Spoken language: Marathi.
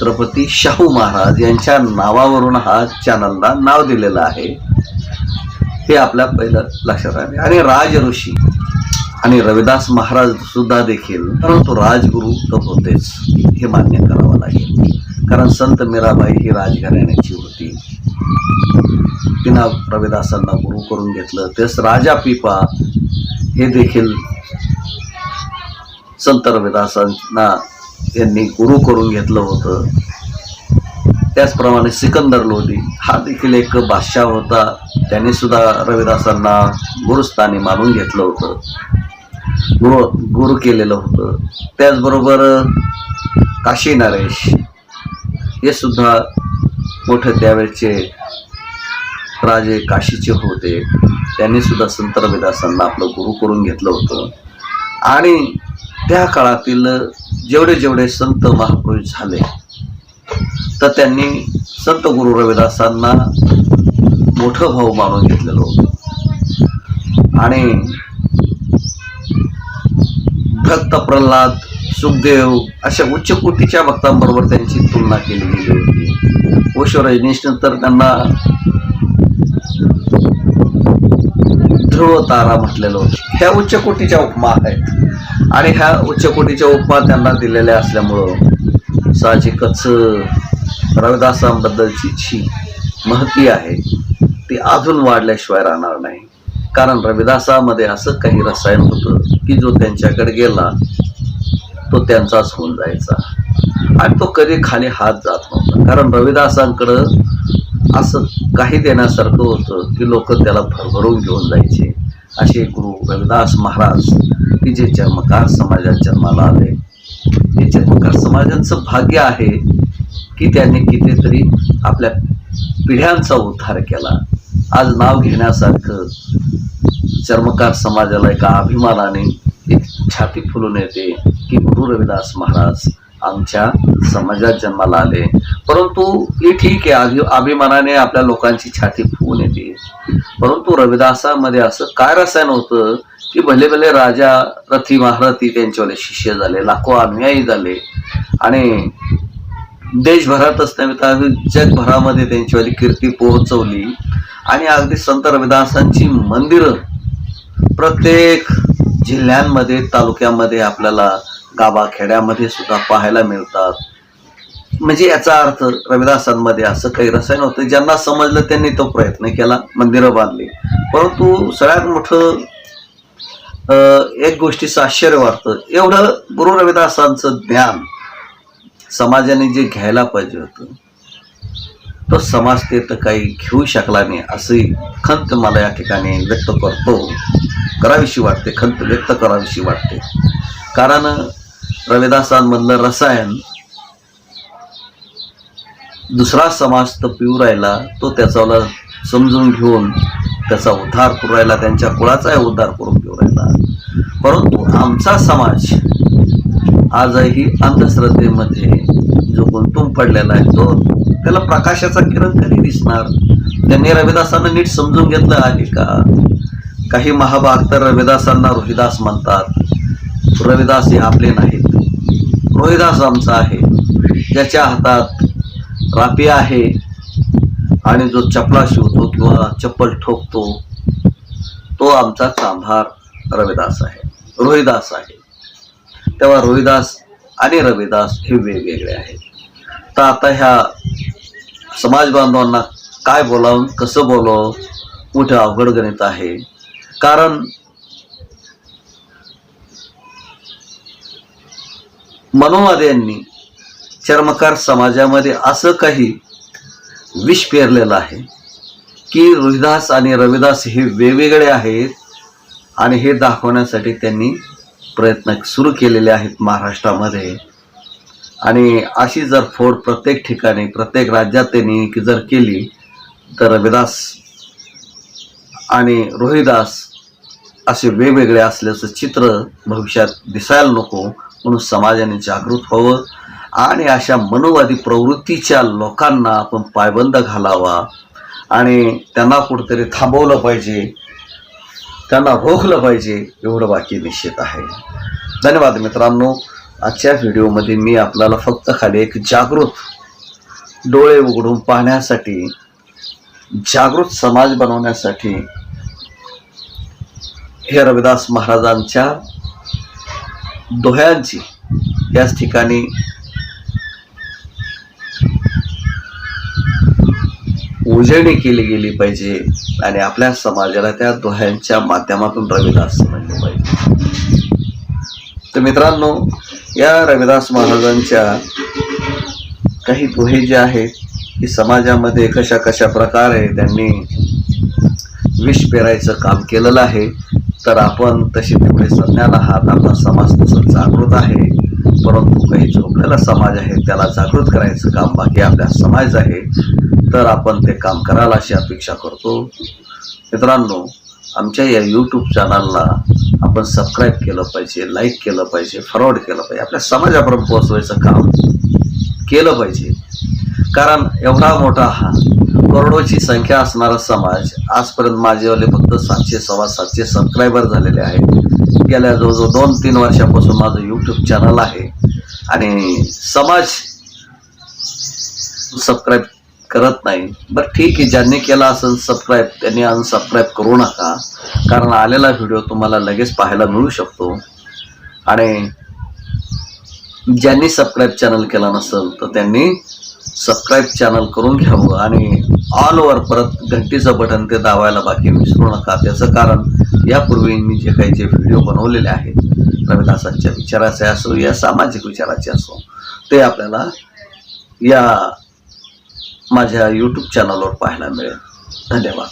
छत्रपती शाहू महाराज यांच्या नावावरून हा चॅनलला नाव दिलेलं आहे. हे आपल्या पहिलं लक्षात आले आणि राज ऋषी आणि रविदास महाराज सुद्धा देखील परंतु राजगुरू तर होतेच हे मान्य करावं लागेल. कारण संत मीराबाई ही राजघराण्याची होती. तिनं रविदासांना गुरु करून घेतलं. तेच राजा पिपा हे देखील संत रविदासांना यांनी गुरु करून घेतलं होतं. त्याचप्रमाणे सिकंदर लोधी हा देखील एक बादशाह होता. त्याने सुद्धा रविदासांना गुरुस्थानी मानून घेतलं होतं. गुरु गुरु केलेलं होतं. त्याचबरोबर काशी नरेश हे सुद्धा मोठे त्यावेळचे राजे काशीचे होते. त्यांनी सुद्धा संत रविदासांना आपलं गुरु करून घेतलं होतं. आणि त्या काळातील जेवढे जेवढे संत महापुरुष झाले तर त्यांनी संत गुरु रविदासांना मोठं भाऊ मानून घेतलेलं होतं. आणि भक्त प्रल्हाद सुखदेव अशा उच्च कोटीच्या भक्तांबरोबर त्यांची तुलना केली गेली होती. ओशो रजनीशनं त्यांना ध्रुव तारा म्हटलेलं होतं. ह्या उच्च कोटीच्या उपमा आहेत. आणि ह्या उच्च कोटीच्या उपमा त्यांना दिलेल्या असल्यामुळं साहजिकच रविदासांबद्दलची जी महती आहे ती अजून वाढल्याशिवाय राहणार नाही. कारण रविदासामध्ये असं काही रसायन होतं की जो त्यांच्याकडे गेला तो त्यांचाच होऊन जायचा. आणि तो कधी खाली हात जात नव्हता. कारण रविदासांकडं असं काही देण्यासारखं होतं की लोक त्याला भरभरून घेऊन जायचे. असे गुरु रविदास महाराज की जे चर्मकार समाजात जन्माला आले. हे चर्मकार समाजाचं भाग्य आहे की त्यांनी कितीतरी आपल्या पिढ्यांचा उद्धार केला. आज नाव घेण्यासारखं चर्मकार समाजाला एका अभिमानाने एक छाती फुलून येते की गुरु रविदास महाराज आमच्या समाजात जन्माला आले. परंतु हे ठीक आहे अभिमानाने आपल्या लोकांची छाती फुगून येते. परंतु रविदासामध्ये असं काय रसायन होतं? की भले भले राजा रथी महारथी त्यांच्यावाले शिष्य झाले लाखो अनुयायी झाले. आणि देशभरातच नव्हे तर अगदी जगभरामध्ये त्यांचीवाली कीर्ती पोहोचवली. आणि अगदी संत रविदासांची मंदिरं प्रत्येक जिल्ह्यांमध्ये तालुक्यामध्ये आपल्याला गावाखेड्यामध्ये सुद्धा पाहायला मिळतात. म्हणजे याचा अर्थ रविदासांमध्ये असं काही रसायन होतं. ज्यांना समजलं त्यांनी तो प्रयत्न केला मंदिरं बांधली. परंतु सगळ्यात मोठं एक गोष्टीचं आश्चर्य वाटतं. एवढं गुरु रविदासांचं ज्ञान समाजाने जे घ्यायला पाहिजे होतं तो समाज ते तर काही घेऊ शकला नाही असंही खंत मला या ठिकाणी व्यक्त करतो. करावीशी वाटते खंत व्यक्त करावीशी वाटते. कारण रविदासांमधलं रसायन दुसरा समाज तर पिऊ राहिला तो त्याचा समजून घेऊन त्याचा उद्धार करू राहिला त्यांच्या कुळाचाही उद्धार करून घेऊ राहिला. परंतु आमचा समाज आजही अंधश्रद्धेमध्ये जो गुंतून पडलेला आहे तो त्याला प्रकाशाचा किरण कधी दिसणार? त्यांनी रविदासांना नीट समजून घेतलं आहे का? काही महाभाग तर रविदासांना रोहिदास म्हणतात रविदास हे आपले नाहीत. रोहिदास आमचा आहे. ज्याच्या हातात रापी आहे आणि जो चपला शिवतो किंवा चप्पल ठोकतो तो आमचा चांभार रविदास आहे. रोहिदास आहे. तेव्हा रोहिदास आणि रविदास हे वेगवेगळे आहेत. तर आता ह्या समाज बांधवांना काय बोलावून कसं बोलावं मोठं अवघड गणित आहे. कारण मनोवाद्यांनी चर्मकार समाजामध्ये असं काही विष पेरलेलं आहे की रोहिदास आणि रविदास हे वेगवेगळे आहेत आणि हे दाखवण्यासाठी त्यांनी प्रयत्न सुरू केलेले आहेत महाराष्ट्रामध्ये. आणि अशी जर फोड प्रत्येक ठिकाणी प्रत्येक राज्यात त्यांनी की जर केली तर रविदास आणि रोहिदास असे वेगवेगळे असल्याचं चित्र भविष्यात दिसायला नको म्हणून समाजाने जागृत व्हावं. आणि अशा मनोवादी प्रवृत्तीच्या लोकांना आपण पायबंद घालावा आणि त्यांना कुठेतरी थांबवलं पाहिजे त्यांना रोखलं पाहिजे एवढं बाकी निश्चित आहे. धन्यवाद मित्रांनो. आजच्या व्हिडिओमध्ये मी आपल्याला फक्त खाली एक जागृत डोळे उघडून पाहण्यासाठी जागृत समाज बनवण्यासाठी हे रविदास महाराजांच्या दोह्यांची याच ठिकाणी उजळणी केली गेली पाहिजे आणि आपल्या समाजाला त्या दोह्यांच्या माध्यमातून रविदास म्हणले पाहिजे. तर मित्रांनो या रविदास महाराजांच्या काही दोहे जे आहेत की समाजामध्ये कशा कशा प्रकारे त्यांनी विष पेरायचं काम केलेलं आहे तर आपण तशी तेवढे संज्ञान आहात. आपला समाज तसं जागृत आहे. परंतु काही झोपलेला समाज आहे त्याला जागृत करायचं काम बाकी आपल्या समाज आहे तर आपण ते काम कराल अशी अपेक्षा करतो. मित्रांनो आमच्या या यूट्यूब चॅनलला आपण सबस्क्राईब केलं पाहिजे लाईक केलं पाहिजे फॉरवर्ड केलं पाहिजे. आपल्या समाजापर्यंत पोहोचवायचं काम केलं पाहिजे. कारण एवढा मोठा हा करोडोची संख्या असणारा समाज आजपर्यंत माझेवाले फक्त सातशे सव्वा सातशे सबस्क्रायबर झालेले आहेत. गेल्या जवळजवळ दोन तीन वर्षापासून माझं यूट्यूब चॅनल आहे. आणि समाज सबस्क्राईब करत नाही. बरं ठीक आहे ज्यांनी केला असेल सबस्क्राईब त्यांनी अनसबस्क्राईब करू नका. कारण आलेला व्हिडिओ तुम्हाला लगेच पाहायला मिळू शकतो. आणि ज्यांनी सबस्क्राईब चॅनल केला नसेल तर त्यांनी सबस्क्राईब चॅनल करून घ्यावं आणि ऑल परत घंटीचं बटन ते दाबायला बाकी विसरू नका. त्याचं कारण यापूर्वी मी जे काही जे व्हिडिओ बनवलेले आहेत रविदासांच्या विचाराचे असो या सामाजिक विचाराचे असो ते आपल्याला या माझ्या यूट्यूब चॅनलवर पाहायला मिळेल. धन्यवाद.